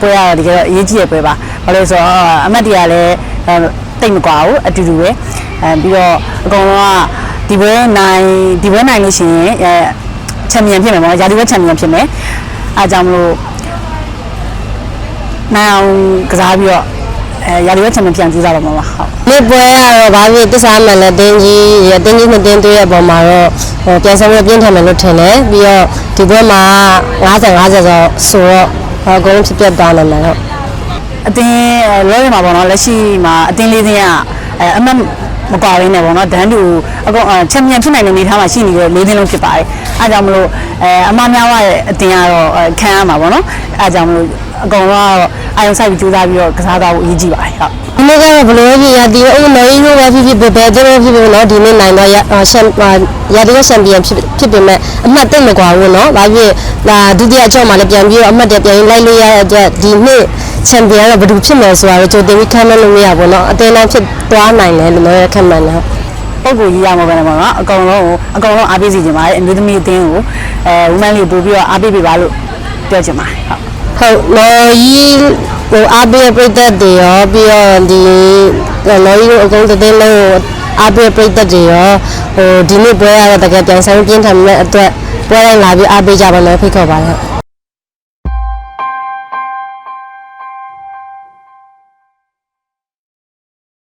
ပွဲရတော့ဒီကတော့အရေးကြီးတဲ့ပွဲပါဘာလို့လဲဆိုတော့အမတ်တွေကလည်းအဲတိတ်မကွာဘူးအတူတူပဲအဲပြီးတော့အကောင်လုံးကဒီပွဲနိုင်ဒီပွဲနိုင်လို့ရှိရင်အဲချန်ပီယံဖြစ်မယ်ပေါ့နော်ရာသီပွဲချန်ပီယံဖြစ်မယ်အဲဒါကြောင့်မလို့နိုင်အောင်ကစားပြီးတော့အဲရာသီပွဲချန်ပီယံပြန်ကြည့်ကြတော့မှာပါဟုတ်ဒီပွဲကတော့ဘာဖြစ်တစ္ဆာမှန်နဲ့တင်းကြီးရတင်းကြီးနှစ်တင်းတွေ့ရဲ့ပုံမှာတော့ဟိုပြန်ဆောင်ရပြင်းထန်မယ်လို့ထင်တယ်ပြီးတော့ဒီပွဲမှာ50 50ဆိုတော့ဆိုတော့ အကုန်လုံးဖြစ်ပြတ်သွားနိုင်တယ်ဟုတ်အတင်းအဲလောရမှာပေါ့နော်လက်ရှိမှာအတင်းလေးစင်းကအဲအမတ်မကွာရင်းနဲ့ပေါ့နော်ဒန်းတူအကောင်ချန်ပီယံဖြစ်နိုင်တဲ့အနေအထားမှာရှိနေတဲ့လေးစင်းလုံးဖြစ်ပါတယ်အဲဒါကြောင့်မလို့အဲအမများရဲ့အတင်းကတော့အဲခံရမှာပေါ့နော်အဲဒါကြောင့်မလို့ အကောင်ကတော့အာရုံစိုက်ပြီးကြိုးစားပြီးတော့ကစားသွားဖို့အရေးကြီးပါတယ်ဟုတ်ဒီနေ့ကတော့ဘလို့ဖြစ်ရဒီအုံးနော်ရိုးပဲဖြစ်ဖြစ်ဘယ်ဘယ်တို့ဖြစ်ဖြစ်နော်ဒီနေ့နိုင်တော့ရရှမ်ရာဒီချန်ပီယံဖြစ်ဖြစ်ပေမဲ့အမှတ်တိတ်မကွာဘူးနော်ဘာဖြစ်လာဒုတိယအကြော့မှာလည်းပြန်ပြီးတော့အမှတ်တပြန်လိုက်လို့ရတဲ့အတွက်ဒီနေ့ချန်ပီယံတော့ဘယ်သူဖြစ်မယ်ဆိုတာတော့ကြိုတင်ပြီးခံမလို့မရဘူးနော်အတင်းတိုင်းဖြစ်သွားနိုင်တယ်လို့လည်းခံမှန်းတယ်ဟုတ်ပုံကိုကြီးရမှာပဲပေါ့နော်အကောင်လုံးကိုအကောင်လုံးအားပေးစီခြင်းပါတယ်အမျိုးသမီးအသင်းကိုအဲဝူမန်လေးပို့ပြီးတော့အားပေးပေးပါလို့ပြောချင်ပါတယ်ဟုတ် ဟုတ်နော်ကြီးဟိုအားပေးပြိသက်တွေရောပြီးတော့ဒီနော်ကြီးတို့အကုန်တင်းလုံးကိုအားပေးပြိသက်တွေရောဟိုဒီနေ့ပွဲရတော့တကယ်ပြန်ဆိုင်ပြင်းထန်မဲ့အတွက်ပွဲတိုင်းလာပြီးအားပေးကြပါလို့ဖိတ်ခေါ်ပါတယ်